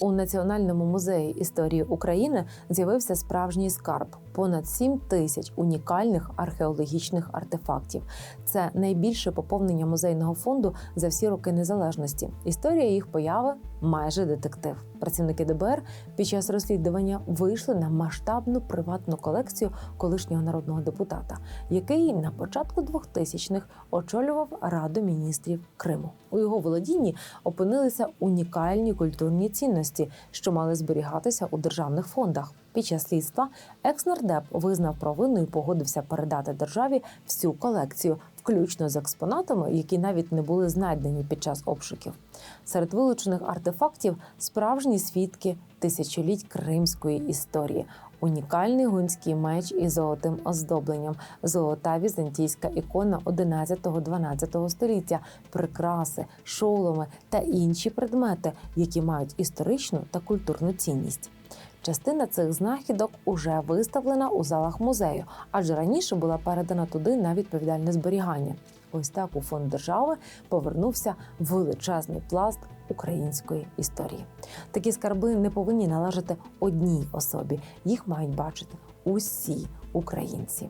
У Національному музеї історії України з'явився справжній скарб понад 7 тисяч унікальних археологічних артефактів. Це найбільше поповнення музейного фонду за всі роки незалежності. Історія їх появи майже детектив. Працівники ДБР під час розслідування вийшли на масштабну приватну колекцію колишнього народного депутата, який на початку 2000-х очолював Раду міністрів Криму. У його володінні опинилися унікальні культурні цінності, що мали зберігатися у державних фондах. Під час слідства екс-нардеп визнав провину і погодився передати державі всю колекцію, включно з експонатами, які навіть не були знайдені під час обшуків. Серед вилучених артефактів справжні свідки тисячоліть кримської історії. Унікальний гунський меч із золотим оздобленням, золота візантійська ікона 11-12 століття, прикраси, шоломи та інші предмети, які мають історичну та культурну цінність. Частина цих знахідок уже виставлена у залах музею, адже раніше була передана туди на відповідальне зберігання. Ось так у фонд держави повернувся величезний пласт української історії. Такі скарби не повинні належати одній особі. Їх мають бачити усі українці.